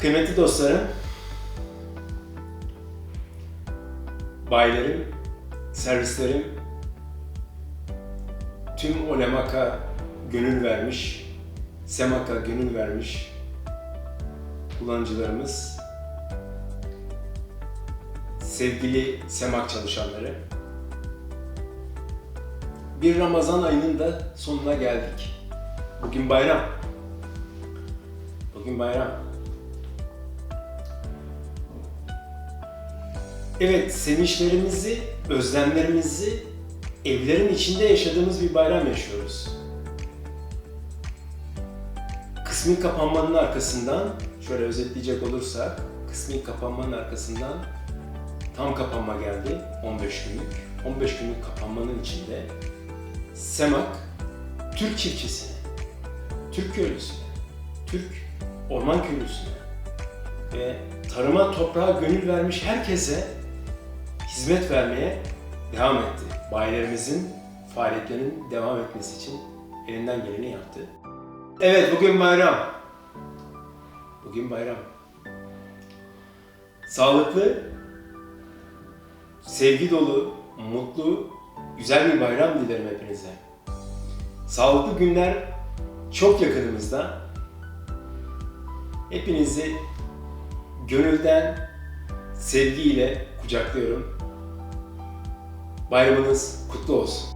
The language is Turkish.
Kıymetli dostlarım, bayilerim, servislerim, tüm Olemaka gönül vermiş, Semaka gönül vermiş kullanıcılarımız, sevgili Semak çalışanları, bir Ramazan ayının da sonuna geldik. Bugün bayram. Bugün bayram. Evet, sevinçlerimizi, özlemlerimizi evlerin içinde yaşadığımız bir bayram yaşıyoruz. Kısmi kapanmanın arkasından, şöyle özetleyecek olursak, kısmi kapanmanın arkasından tam kapanma geldi 15 günlük. 15 günlük kapanmanın içinde Semak, Türk çiftçisine, Türk köylüsüne, Türk orman köylüsüne ve tarıma toprağa gönül vermiş herkese hizmet vermeye devam etti. Bayilerimizin faaliyetlerinin devam etmesi için elinden geleni yaptı. Evet bugün bayram. Bugün bayram. Sağlıklı, sevgi dolu, mutlu, güzel bir bayram dilerim hepinize. Sağlıklı günler çok yakınımızda. Hepinizi gönülden sevgiyle kucaklıyorum. Bayramınız kutlu olsun.